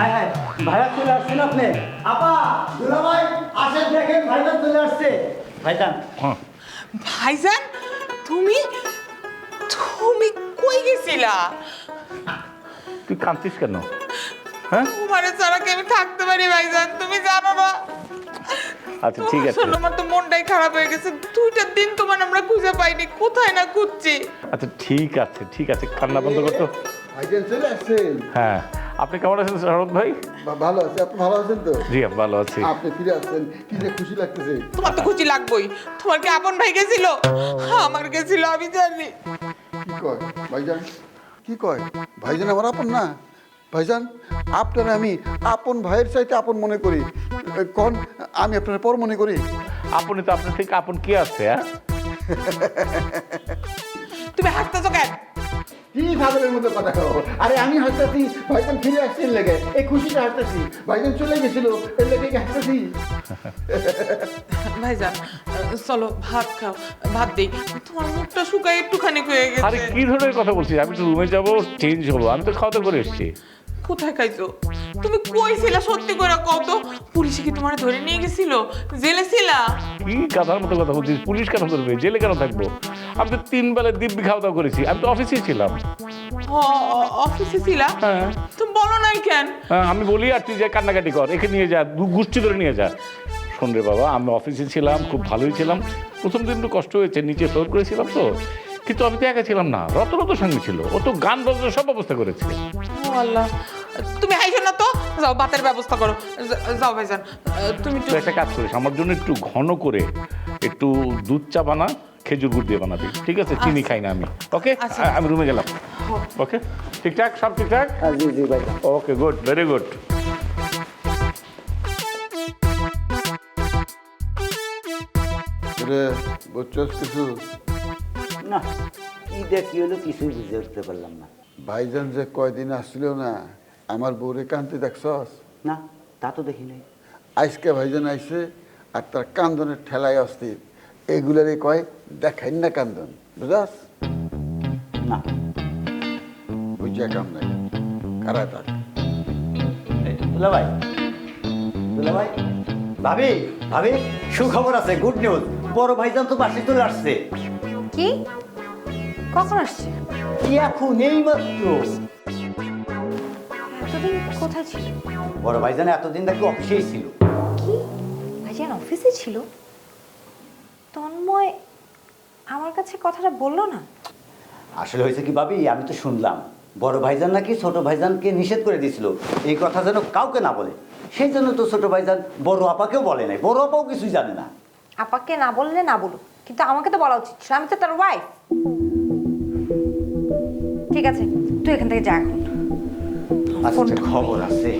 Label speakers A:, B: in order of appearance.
A: হ্যাঁ হ্যাঁ ভাইয়া চলে আসছেন আপনি? আপা দুলা ভাই আসেন দেখেন ভাইজান চলে আসছে। ভাইজান।
B: হ্যাঁ।
C: ভাইজান তুমি তুমি কই গেছিলা?
B: তুই কাঁদছিস কেন? হ্যাঁ?
C: তোমার ছাড়া কি আমি থাকতে পারি ভাইজান? তুমি জানো না।
B: আচ্ছা ঠিক আছে।
C: শোনো আমার তো মনটাই খারাপ হয়ে গেছে। দুইটা দিন তোমার আমরা খুঁজে পাইনি কোথায় না খুঁজছি?
B: আচ্ছা ঠিক আছে ঠিক আছে কান্না বন্ধ করতো।
D: ভাইজান চলে আসছেন।
B: হ্যাঁ। আপনি কেমন আছেন শরৎ ভাই?
D: বা- ভালো আছে। আপনি ভালো আছেন তো?
B: জি আমি ভালো আছি।
D: আপনি ফিরে আসছেন। কি যে খুশি লাগতেছে।
C: তোমার তো খুশি লাগবেই। তোমার কি আপন ভাই গেছিল? আমার গেছিল আমি জানি।
D: কি কয়? ভাইজান? কি কয়? ভাইজান আমার আপন না? ভাইজান আপনার আমি আপন ভাইয়ের চাইতে আপন মনে করি। কোন আমি আপনার পর মনে করি।
B: আপনি তো আপনার থেকে আপন কে আছে হ্যাঁ?
C: তুমি হাসতেছো কেন?
D: কি পাগলের মতো কথা কও? আরে আমি হাসতেছি ভাইজান ফিরে আসছেন লেগে। এই খুশিটা হাসতেছি ভাইজান চলে গেছিল এর লেগে হাসতেছি
C: ভাইজান চলো ভাত খাও ভাত দেই। তোমার মুখটা শুকায় একটুখানি হয়ে
B: আরে কি ধরনের কথা বলছিস? আমি তো রুমে যাব চেঞ্জ হব আমি তো খাওয়া দাওয়া করে এসেছি।
C: কোথায় খাইছো? তুমি কই ছিলা? সত্যি করে কত পুলিশে কি তোমার ধরে নিয়ে গেছিল? জেলে ছিলা?
B: কি গাধার মতো কথা বলছিস? পুলিশ কেন করবে জেলে কেন থাকব? আমি তো তিন বেলা দিব্যি খাওয়া দাওয়া করেছি। আমি তো অফিসেই ছিলাম।
C: অফিসে ছিলা?
B: হ্যাঁ।
C: তুমি বলো নাই কেন?
B: হ্যাঁ, আমি বলি আর তুই যে কান্নাকাটি কর এখানে নিয়ে যা দু গোষ্ঠী ধরে নিয়ে যা। শোন রে বাবা আমি অফিসে ছিলাম খুব ভালোই ছিলাম। প্রথম দিন একটু কষ্ট হয়েছে নিচে ফ্লোর করেছিলাম তো। কিন্তু আমি তো একা ছিলাম না রত রত সঙ্গে ছিল। ও তো গান বাজনা সব ব্যবস্থা করেছে।
C: ও আল্লাহ তুমি হাইছো না তো? যাও ভাতের ব্যবস্থা করো। যাও ভাইজান। তুমি একটু
B: তুই একটা কাজ করিস আমার জন্য একটু ঘন করে একটু দুধ চা বানা খেজুর গুড় দিয়ে বানাবি ঠিক আছে? চিনি খাই না আমি ওকে
C: আচ্ছা।
B: আমি রুমে গেলাম ওকে ঠিকঠাক? সব ঠিকঠাক?
A: হ্যাঁ জি জি ভাইজান
B: ওকে গুড ভেরি গুড
D: রে বুঝছস কিছু?
A: না কি দেখ কি হলো? কিছুই বুঝতে উঠতে পারলাম না।
D: ভাইজান যে কয়দিন আসছিল না আমার বউরে কান্তি দেখছস?
A: না তা তো দেখি নাই।
D: আজকে ভাইজান আইসে আর তার কান্দনের ঠেলায় অস্থির। এগুলারই কয় দেখাই না কান্দন বুঝাস?
A: না।
D: বুঝা কাম নাই। কারা থাক।
A: দুলা ভাই দুলা ভাই ভাবি ভাবি সুখবর আছে গুড নিউজ বড় ভাইজান তো বাসে চলে আসছে।
E: কি? কখন আসছে?
A: কি এখন এই মাত্র
E: এতদিন কোথায় ছিল?
A: বড় ভাইজান এতদিন নাকি অফিসেই ছিল।
E: কি? ভাইজান অফিসে ছিল? তন্ময় আমার কাছে কথাটা বলল না?
A: আসলে হয়েছে কি ভাবি আমি তো শুনলাম। বড় ভাইজান নাকি ছোট ভাইজানকে নিষেধ করে দিয়েছিল। এই কথা যেন কাউকে না বলে। সেই জন্য তো ছোট ভাইজান বড় আপাকেও বলে নাই। বড় আপাও কিছুই জানে না।
E: আপাকে না বললে না বলুক। কিন্তু আমাকে তো বলা উচিত ছিল। আমি তো তার ওয়াইফ ঠিক আছে তুই এখান থেকে যা এখন।
A: আচ্ছা একটা খবর আছে।